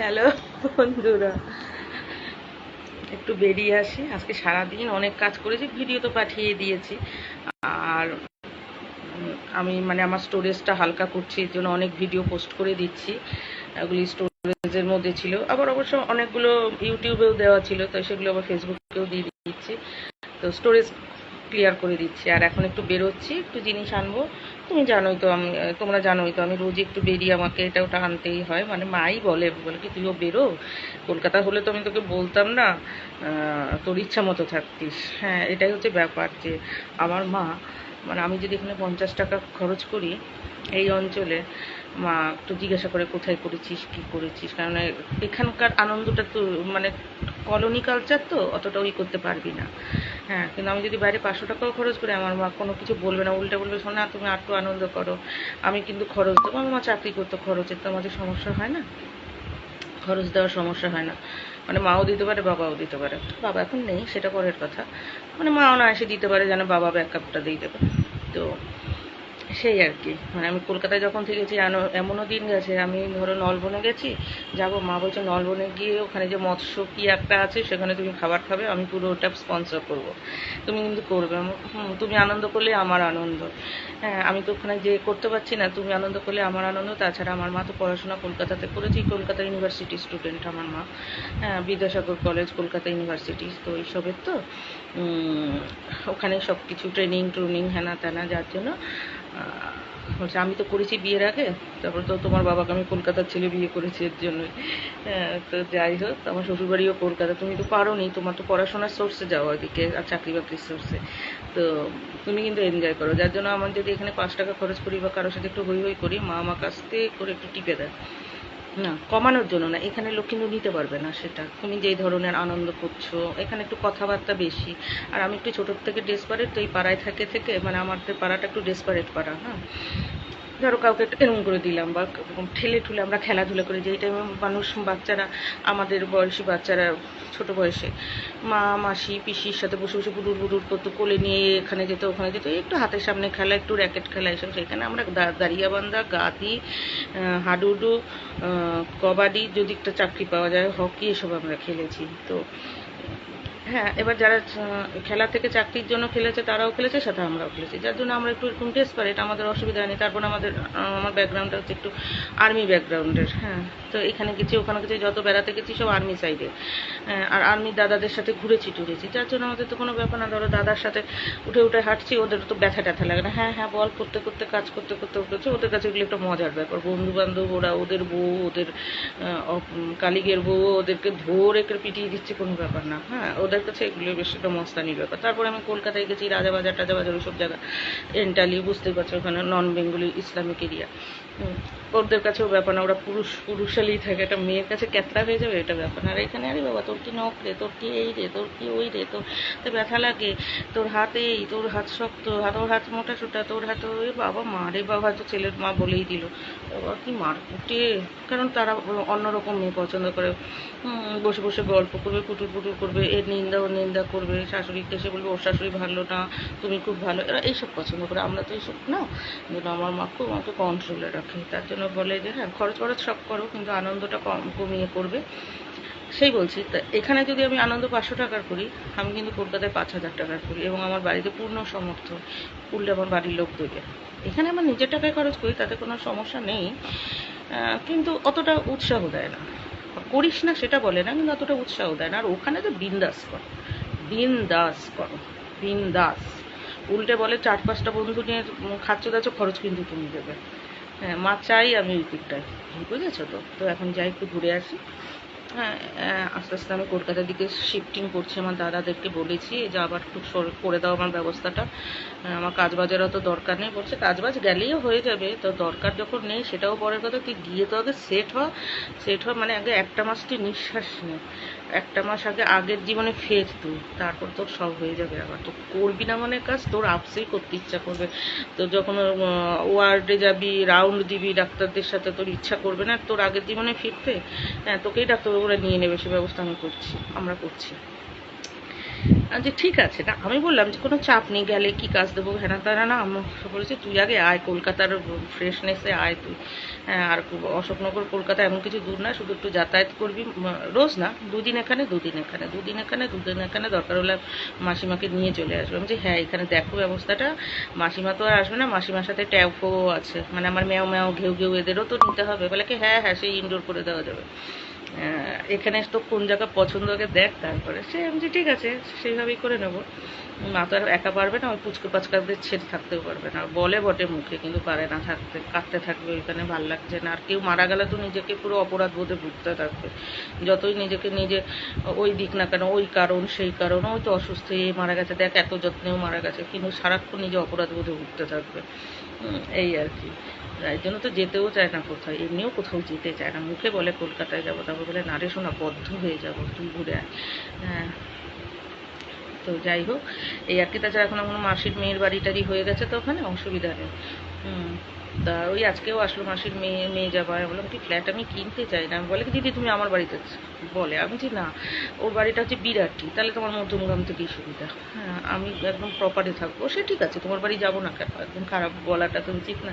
Hello বন্ধুরা। একটু বেরিয়ে আসি। আজকে সারাদিন অনেক কাজ করেছি ভিডিও তো পাঠিয়ে দিয়েছি। আর আমি মানে আমার স্টোরেজটা হালকা করছি, এর জন্য অনেক ভিডিও পোস্ট করে দিচ্ছি। এগুলি স্টোরেজের মধ্যে ছিল। আবার অবশ্য অনেকগুলো ইউটিউবেও দেওয়া ছিল, তো সেগুলো আবার ফেসবুকেও দিয়ে দিচ্ছি। তো স্টোরেজ ক্লিয়ার করে দিচ্ছি। আর এখন একটু বেরোচ্ছি, একটু জিনিস আনব। তুমি জানোই তো আমি, তোমরা জানোই তো আমি রোজ একটু বেরিয়ে আমাকে এটা ওটা আনতেই হয়। মানে মাই বলে বলে কি, তুইও বেরো? কলকাতা হলে তো আমি তোকে বলতাম না তোর ইচ্ছা মতো থাকতিস। হ্যাঁ এটাই হচ্ছে ব্যাপার যে আমার মা মানে আমি যদি এখানে পঞ্চাশ টাকা খরচ করি এই অঞ্চলে, মা একটু জিজ্ঞাসা করে কোথায় করেছিস, কি করেছিস? কারণ এখানকার আনন্দটা তো মানে কলোনি কালচার তো অতটা ওই করতে পারবি না। হ্যাঁ কিন্তু আমি যদি বাইরে পাঁচশো টাকাও খরচ করি, আমার মা কোনো কিছু বলবে না, উল্টে বলবে, শোনা তুমি একটু আনন্দ করো। আমি কিন্তু খরচ দেবো, আমার মা চাকরি করতো খরচের তো আমাদের সমস্যা হয় না? খরচ দেওয়ার সমস্যা হয় না। মানে মাও দিতে পারে, বাবাও দিতে পারে। বাবা এখন নেই, সেটা পরের কথা। মানে মাও না এসে দিতে পারে, যেন বাবা ব্যাকআপটা দিয়ে দেবে। তো সেই আর কি। মানে আমি কলকাতায় যখন থেকেছি এমনও দিন গেছে, আমি ধরো নলবনে গেছি, যাব, মা বলছে নলবনে গিয়ে ওখানে যে মৎস্য কি একটা আছে, সেখানে তুমি খাবার খাবে, আমি পুরো ওটা স্পন্সর করব। তুমি কিন্তু করবে। তুমি আনন্দ করলে আমার আনন্দ। হ্যাঁ আমি তো ওখানে যে করতে পারছি না, তুমি আনন্দ করলে আমার আনন্দ। তাছাড়া আমার মা তো পড়াশোনা কলকাতাতে করেছি কলকাতা ইউনিভার্সিটি স্টুডেন্ট আমার মা। হ্যাঁ বিদ্যাসাগর কলেজ কলকাতা ইউনিভার্সিটি তো এইসবের তো ওখানে সব কিছু ট্রেনিং ট্রুনিং হ্যানা ত্যানা যার জন্য। বলছে আমি তো করেছি বিয়ের আগে তারপর তো তোমার বাবাকে আমি কলকাতার ছেলে বিয়ে করেছি এর জন্যই হ্যাঁ, তো যাই হোক আমার শ্বশুরবাড়িও কলকাতা। তুমি তো পারো নি তোমার তো পড়াশোনার সোর্সে যাওয়া ওইদিকে আর চাকরি বাকরির সোর্সে তো তুমি কিন্তু এনজয় করো। যার জন্য আমার যদি এখানে পাঁচ টাকা খরচ করি বা কারোর সাথে একটু হই হই করি মা আমার কাছ থেকে করে একটু টিপে দেয়। না, কমানোর জন্য না, এখানে লোক কিন্তু নিতে পারবে না সেটা। তুমি যেই ধরনের আনন্দ করছ, এখানে একটু কথাবার্তা বেশি। আর আমি একটু ছোটোর থেকে ডেসপারেট তো এই পাড়ায় থেকে থেকে মানে আমাদের পাড়াটা একটু ডেসপারেট পাড়া হ্যাঁ? ধরো কাউকে একটু এরকম করে দিলাম বা এরকম ঠেলে ঠুলে আমরা খেলাধুলা করি যেই টাইমে মানুষ বাচ্চারা, আমাদের বয়সী বাচ্চারা ছোট বয়সে, মা, মাসি, পিসির সাথে বসে বসে বুডুর বুডুর করতো, কোলে নিয়ে এখানে যেত, ওখানে যেত, একটু হাতের সামনে খেলা, একটু র্যাকেট খেলা এসব সেখানে আমরা দাঁড়িয়াবান্ধা, গাদি হাডুডু কবাডি, যদি একটা চাকরি পাওয়া যায়, হকি এসব আমরা খেলেছি। তো হ্যাঁ এবার যারা খেলা থেকে চাকরির জন্য খেলেছে তারাও খেলেছে সাথে আমরাও খেলেছি। যার জন্য আমরা একটু এরকম ডেসপারেট আমাদের অসুবিধা নেই। তারপর আমাদের আমার ব্যাকগ্রাউন্ডটা হচ্ছে একটু আর্মি ব্যাকগ্রাউন্ডের হ্যাঁ। তো এখানে গেছি ওখানে গেছি যত বেড়াতে গেছি সব আর্মি সাইডে আর আর্মি দাদাদের সাথে ঘুরেছি টুরেছি। যার জন্য আমাদের তো কোনো ব্যাপার না ধরো দাদার সাথে উঠে উঠে হাঁটছি ওদের তো ব্যথা ট্যাথা লাগে না। হ্যাঁ হ্যাঁ বল করতে করতে কাজ করতে করতে করতে ওদের কাছে এগুলো একটা মজার ব্যাপার। বন্ধু বান্ধব ওরা ওদের বউ ওদের কালিগের বউ ওদেরকে ধরে পিটিয়ে দিচ্ছে কোনো ব্যাপার না। হ্যাঁ ওদের কাছে এগুলো একটা মস্তানির ব্যাপার তারপরে আমি কলকাতায় গেছি, রাজাবাজার, টাজাবাজার ওইসব জায়গা। এন্টালি বুঝতে পারছ, ওখানে নন বেঙ্গলি ইসলামিক এরিয়া ওদের কাছেও ব্যাপার না, ওরা পুরুষ পুরুষালি থাকে। একটা মেয়ের কাছে ক্যাতরা হয়ে যাবে, এটা ব্যাপার না। আর এখানে, আরে বাবা, তোর কি নখ রে তোর কি এই রে? তোর কি ওই রে? তোর তো ব্যথা লাগে? তোর হাত এই, তোর হাত শক্ত হাত ওর হাত মোটা সোটা, তোর হাত ওই বাবা, মা রে বাবা হয়তো ছেলের মা বলেই দিল। বাবা, কি মার কুটে? কারণ তারা অন্যরকম মেয়ে পছন্দ করে। বসে বসে গল্প করবে পুটুর পুটুর করবে, এর নিন্দা ওর নিন্দা করবে শাশুড়িকে এসে বলবে, ওর শাশুড়ি ভালো না, তুমি খুব ভালো। এরা এইসব পছন্দ করে, আমরা তো এইসব না। যেন আমার মা খুব আমাকে কন্ট্রোলে রাখে, তার জন্য বলে যে হ্যাঁ খরচ খরচ সব করো, কিন্তু আনন্দটা কম, কমিয়ে করবে। সেই বলছি, তা এখানে যদি আমি আনন্দ পাঁচশো টাকার করি, আমি কিন্তু কলকাতায় পাঁচ হাজার টাকার করি এবং আমার বাড়িতে পূর্ণ সমর্থন করলে আমার বাড়ির লোক দেবে। এখানে আমার নিজের টাকায় খরচ করি, তাতে কোনো সমস্যা নেই কিন্তু অতটা উৎসাহ দেয় না। করিস না সেটা বলে না, কিন্তু অতটা উৎসাহ দেয় না। আর ওখানে তো বিন্দাস করো। বিন্দাস করো। বিন্দাস। উল্টে বলে, চার পাঁচটা বন্ধু নিয়ে খাচ্ছো দাচ্ছ খরচ কিন্তু তুমি দেবে। হ্যাঁ মা, চাই আমি ওই দিকটায়। বুঝেছ তো? তো এখন যাই, একটু ঘুরে আসি। হ্যাঁ আস্তে আস্তে আমি কলকাতার দিকে শিফটিং করছি। আমার দাদাদেরকে বলেছি যে আবার একটু করে দাও আমার ব্যবস্থাটা। আমার কাজবাজের অত দরকার নেই। বলছে, কাজবাজ গেলেই হয়ে যাবে, তো দরকার যখন নেই সেটাও পরের কথা। তুই গিয়ে তো আগে সেট হ। সেট হ মানে আগে একটা মাস তুই নিঃশ্বাস নে। একটা মাস আগে আগের জীবনে ফের তুই, তারপর তোর সব হয়ে যাবে আবার। তো করবি না মানে কাজ, তোর আপসেই করতে ইচ্ছা করবে। তো যখন ওয়ার্ডে যাবি রাউন্ড দিবি ডাক্তারদের সাথে, তোর ইচ্ছা করবে না তোর আগের জীবনে ফিরতে? হ্যাঁ তোকেই ডাক্তারবাবুরা নিয়ে নেবে, সে ব্যবস্থা আমি করছি, আমরা করছি। যে, ঠিক আছে। না, আমি বললাম যে, কোনো চাপ নেই, গেলে কি কাজ দেবো? হ্যানা তারা না, আমি বলেছে, তুই আগে আয়, কলকাতার ফ্রেশনেসে আয় তুই। হ্যাঁ আর অশোকনগর, কলকাতা এমন কিছু দূর না, শুধু একটু যাতায়াত করবি রোজ না, দুদিন এখানে দুদিন এখানে দুদিন এখানে দুদিন এখানে, দরকার হলে মাসিমাকে নিয়ে চলে আসবে। আমি যে হ্যাঁ এখানে দেখো ব্যবস্থাটা, মাসিমা তো আর আসবে না, মাসিমার সাথে ট্যাফও আছে। মানে আমার ম্যাও ম্যাও, ঘেউ ঘেউ, এদেরও তো নিতে হবে। বলে কি হ্যাঁ হ্যাঁ সেই ইনডোর করে দেওয়া যাবে। এখানে তো কোন জায়গা পছন্দ আগে দেখ, তারপরে সে আমি যে ঠিক আছে, সেইভাবেই করে নেব। মা তো আর একা পারবে না, ওই পুচকে পাচকাদের ছেড়ে থাকতেও পারবে না। বলে বটে মুখে, কিন্তু পারে না থাকতে, কাঁদতে থাকবে ওইখানে, ভালো লাগছে না। আর কেউ মারা গেলে তো নিজেকে পুরো অপরাধ বোধে ভুগতে থাকবে। যতই নিজেকে নিজে, ওই দিক না কেন, ওই কারণ, সেই কারণ, ওই তো অসুস্থ হয়ে মারা গেছে, দেখ এত যত্নেও মারা গেছে, কিন্তু সারাক্ষণ নিজে অপরাধ বোধে ভুগতে থাকবে। এই আর কি। তাই জন্য তো যেতেও চায় না কোথাও, এমনিও কোথাও যেতে চায় না। মুখে বলে কলকাতায় যাব, তারপর বলে, না রে শোনা বদ্ধ হয়ে যাব, তুই ঘুরে আয়। হ্যাঁ। তো যাই হোক, এই আর কি। তাছাড়া এখন আমার মাসির মেয়ের বাড়ি টাড়ি হয়ে গেছে তো ওখানে, অসুবিধা নেই। হুম। তা ওই আজকেও আসলো মাসির মেয়ে মেয়ে যাবা আমি বললাম, কি ফ্ল্যাট আমি কিনতে চাই না। আমি বলে কি, দিদি, তুমি আমার বাড়িতে বলে। আমি যে না, ওর বাড়িটা হচ্ছে বিরাটি তাহলে তোমার মধ্যমগ্রাম থেকেই সুবিধা। হ্যাঁ আমি একদম প্রপারে থাকব। সে ঠিক আছে, তোমার বাড়ি যাব না কেন? একদম খারাপ বলাটা তো উচিত না।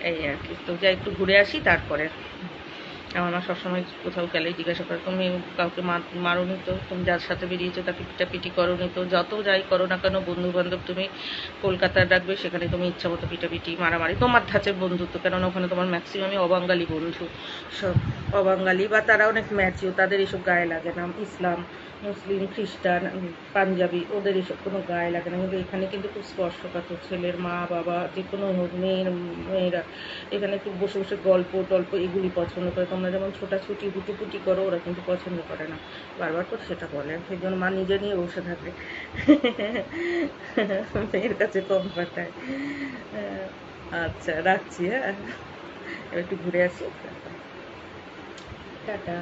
এই আর কি। তো যাই, একটু ঘুরে আসি, তারপরে আমার মা সবসময় কোথাও গেলেই জিজ্ঞাসা করে, তুমি কাউকে মারোনি তো? তুমি যার সাথে বেরিয়েছো তাকে পিটাপিটি করোনি তো? যত যাই করো না কেন বন্ধু বান্ধব তুমি কলকাতার ডাকবে, সেখানে তুমি ইচ্ছা মতো পিটাপিটি, মারামারি। তোমার ধাঁচের বন্ধুত্ব, কেননা ওখানে তোমার ম্যাক্সিমামই অবাঙালি বন্ধু। সব অবাঙালি বা তারা অনেক ম্যাচিও তাদের এসব গায়ে লাগে না। ইসলাম মুসলিম, খ্রিস্টান পাঞ্জাবি, ওদের এসব কোনো গায়ে লাগে না। কিন্তু এখানে কিন্তু খুব স্পর্শকাতর ছেলের মা, বাবা, যে কোনো হোক, মেয়ের, মেয়েরা এখানে একটু বসে বসে গল্প, টল্প এগুলি পছন্দ করে। তোমরা যেমন ছোটাছুটি, হুটুপুটি করো, ওরা কিন্তু পছন্দ করে না। বারবার করে সেটা বলে। সেই জন্য মা নিজে নিয়ে বসে থাকে। মেয়ের কাছে কম পাঠায়। আচ্ছা রাখছি হ্যাঁ। একটু ঘুরে আসি। টাটা।